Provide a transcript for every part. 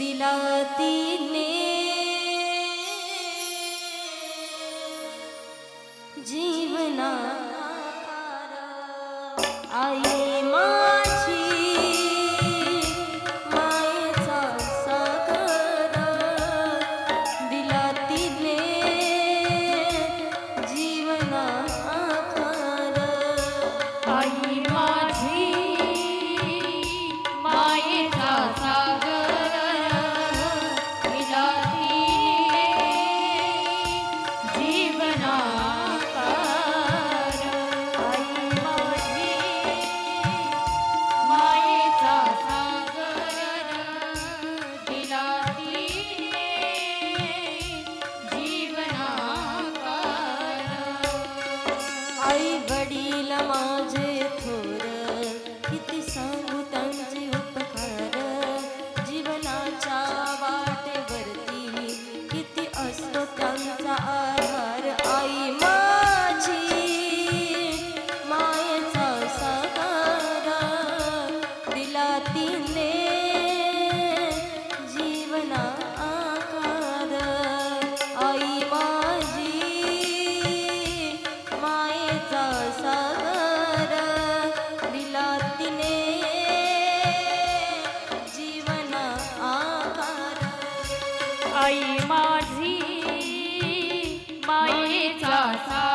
बति जीवना त्यांचा आधार आई तिने. চর্চা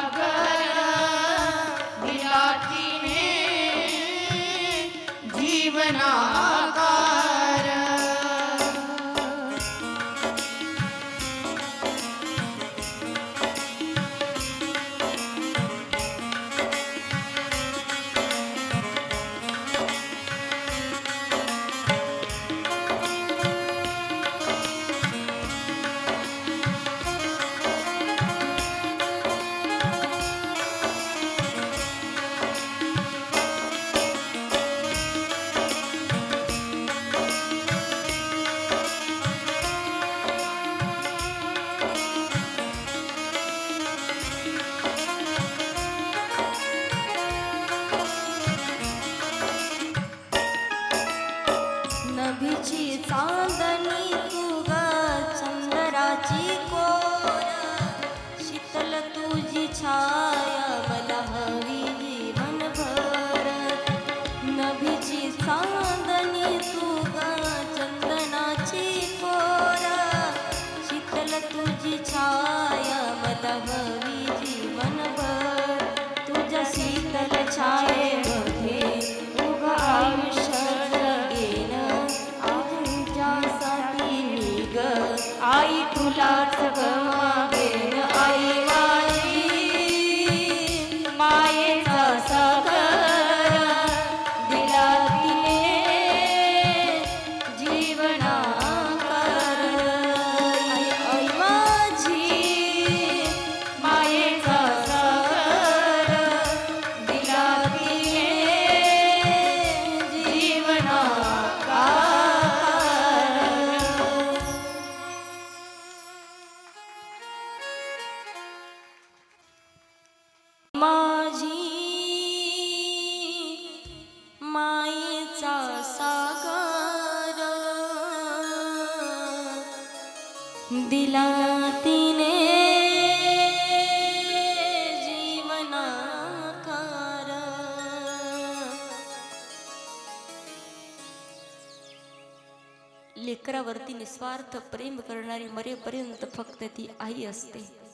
Lord, दिला तिने जीवनाकार. लेकरावरती निस्वार्थ प्रेम करणारी मरेपर्यंत फक्त ती आई असते.